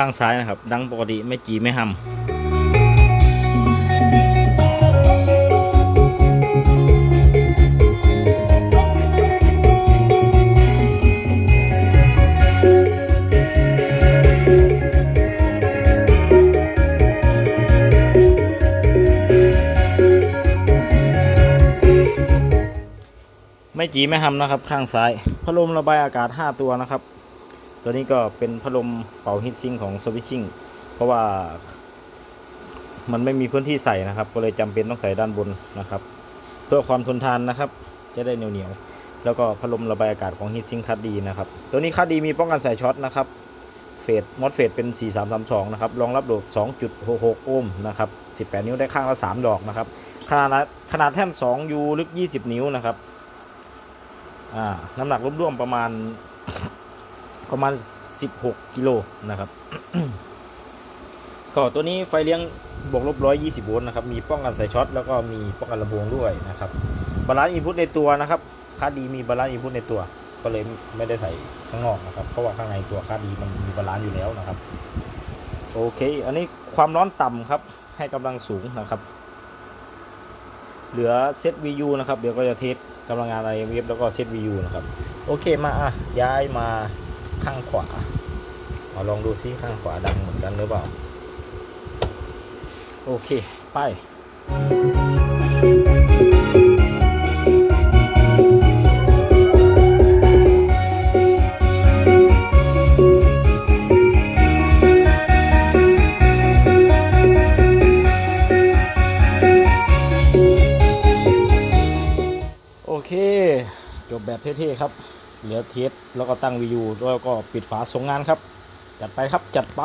ข้างซ้ายนะครับ ดังปกติไม่จีไม่หำไม่จีไม่หำนะครับ ข้างซ้ายพัดลมระบายอากาศ 5 ตัวนะครับ ตัวนี้ก็เป็นพัดลมเป่าฮีทซิงของสวิตชิ่งเพราะว่ามันไม่มีพื้นที่ใส่นะครับ ก็เลยจำเป็นต้องใส่ด้านบนนะครับ เพื่อความทนทานนะครับ จะได้เหนียวๆแล้วก็พัดลมระบายอากาศของฮีทซิงคัดดีนะครับ ตัวนี้คัดดีมีป้องกันสายช็อตนะครับเฟสมอสเฟสเป็น 4332 นะครับ รองรับโหลด 2.66 โอห์มนะครับ 18 นิ้วได้ข้างละ 3 ดอกนะครับ ขนาดขนาดแท่น2ยูลึก 20 นิ้วนะครับ อ่า น้ำหนักร่วมๆประมาณ ประมาณ 16 กิโลนะครับ ก็ตัวนี้ไฟเลี้ยงบวกลบ120 โวลต์นะครับ มีป้องกันสายช็อตแล้วก็มีป้องกันระบวงด้วยนะครับบาลานซ์อินพุตในตัวนะครับค่าดีมีบาลานซ์อินพุตในตัว ก็เลยไม่ได้ใส่ข้างนอกนะครับ เพราะว่าข้างในตัวค่าดีมันมีบาลานซ์อยู่แล้วนะครับ โอเค อันนี้ความร้อนต่ำครับ ให้กำลังสูงนะครับ เหลือเซต VU นะครับ เดี๋ยวก็จะเทสกำลังงาน IMF แล้วก็เซต VU นะครับ โอเคมาอะย้ายมา ข้างขวาเอาลองดูซิข้างขวาดังเหมือนกันหรือเปล่า โอเค ไปโอเค จบแบบเท่ๆครับ เหลือเทสแล้วก็ตั้งวิวแล้วก็ปิดฝาส่งงานครับ จัดไปครับจัดไป